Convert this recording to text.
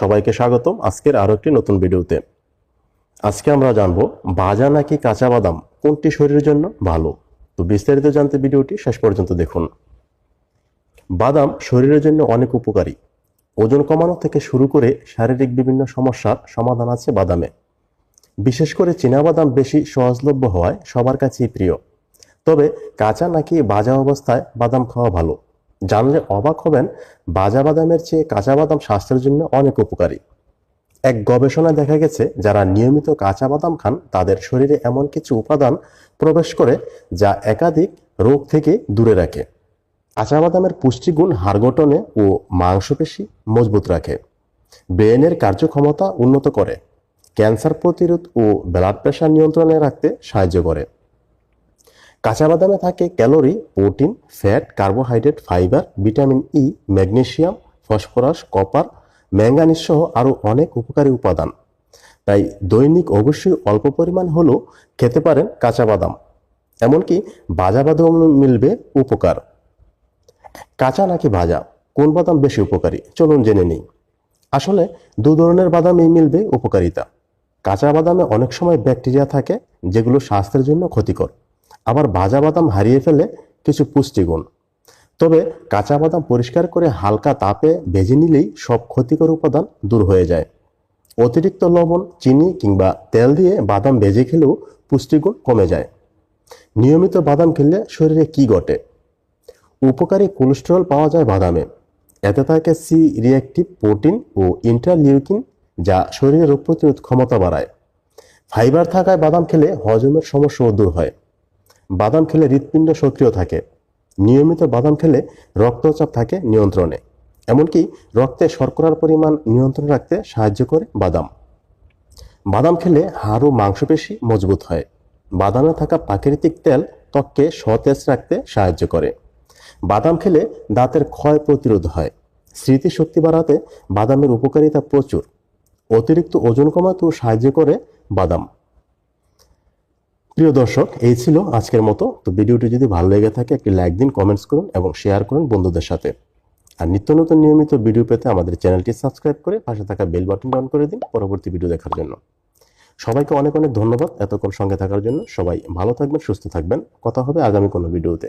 সবাইকে স্বাগতম আজকের আরও একটি নতুন ভিডিওতে। আজকে আমরা জানব ভাজা নাকি কাঁচা বাদাম? কোনটি শরীরের জন্য ভালো? তো বিস্তারিত জানতে ভিডিওটি শেষ পর্যন্ত দেখুন। বাদাম শরীরের জন্য অনেক উপকারী। ওজন কমানো থেকে শুরু করে শারীরিক বিভিন্ন সমস্যার সমাধান আছে বাদামে। বিশেষ করে বাদাম বেশি সহজলভ্য হওয়ায় সবার কাছেই প্রিয়। তবে কাঁচা নাকি ভাজা অবস্থায় বাদাম খাওয়া ভালো। জানলে অবাক হবেন, বাজা বাদামের চেয়ে কাঁচা বাদাম স্বাস্থ্যের জন্য অনেক উপকারী। এক গবেষণায় দেখা গেছে, যারা নিয়মিত কাঁচা বাদাম খান, তাদের শরীরে এমন কিছু উপাদান প্রবেশ করে যা একাধিক রোগ থেকে দূরে রাখে। কাঁচা বাদামের পুষ্টিগুণ হাড় গঠনে ও মাংসপেশি মজবুত রাখে। ব্রেনের কার্যক্ষমতা উন্নত করে। ক্যান্সার প্রতিরোধ ও ব্লাড প্রেশার নিয়ন্ত্রণে রাখতে সাহায্য করে। কাঁচা বাদামে থাকে calorie, protein, fat, carbohydrate, fibre, vitamin E, magnesium, phosphorus, copper, manganese সহ আরও অনেক উপকারী উপাদান। তাই দৈনিক অবশ্যই অল্প পরিমাণ হলেও খেতে পারেন কাঁচা বাদাম এমনকি ভাজা বাদাম মিলবে উপকার। কাঁচা নাকি ভাজা? কোন বাদাম বেশি উপকারী? চলুন জেনে নিই। আসলে দু ধরনের বাদামই মিলবে উপকারিতা। কাঁচা বাদামে অনেক সময় ব্যাকটেরিয়া থাকে, যেগুলো স্বাস্থ্যের জন্য ক্ষতিকর। আবার ভাজা বাদাম হারিয়ে ফেলে কিছু পুষ্টিগুণ। তবে কাঁচা বাদাম পরিষ্কার করে হালকা তাপে ভেজে নিলেই সব ক্ষতিকর উপাদান দূর হয়ে যায়। অতিরিক্ত লবণ, চিনি কিংবা তেল দিয়ে বাদাম ভেজে খেলেও পুষ্টিগুণ কমে যায়। নিয়মিত বাদাম খেলে শরীরে কি ঘটে? উপকারী কোলেস্টেরল পাওয়া যায় বাদামে। এতে থাকে সি রিঅ্যাক্টিভ প্রোটিন ও ইন্টারলিউকিন যা শরীরে রোগ প্রতিরোধ ক্ষমতা বাড়ায়। ফাইবার থাকায় বাদাম খেলে হজমের সমস্যাও দূর হয়। বাদাম খেলে হৃৎপিণ্ড সক্রিয় থাকে। নিয়মিত বাদাম খেলে রক্তচাপ থাকে নিয়ন্ত্রণে। এমনকি রক্তে শর্করার পরিমাণ নিয়ন্ত্রণ রাখতে সাহায্য করে বাদাম। বাদাম খেলে হাড় ও মাংসপেশি মজবুত হয়। বাদামে থাকা প্রাকৃতিক তেল ত্বককে সতেজ রাখতে সাহায্য করে। বাদাম খেলে দাঁতের ক্ষয় প্রতিরোধ হয়। স্মৃতিশক্তি বাড়াতে বাদামের উপকারিতা প্রচুর। অতিরিক্ত ওজন কমাতেও সাহায্য করে বাদাম। প্রিয় দর্শক, এই ছিল আজকের মতো। তো ভিডিওটি যদি ভালো লেগে থাকে, একটি লাইক দিন কমেন্টস করুন এবং শেয়ার করুন বন্ধুদের সাথে। আর নিত্য নতুন নিয়মিত ভিডিও পেতে আমাদের চ্যানেলটি সাবস্ক্রাইব করে পাশে থাকা বেল বাটন অন করে দিন পরবর্তী ভিডিও দেখার জন্য। সবাইকে অনেক অনেক ধন্যবাদ এতক্ষণ সঙ্গে থাকার জন্য। সবাই ভালো থাকবেন, সুস্থ থাকবেন। কথা হবে আগামী কোনো ভিডিওতে।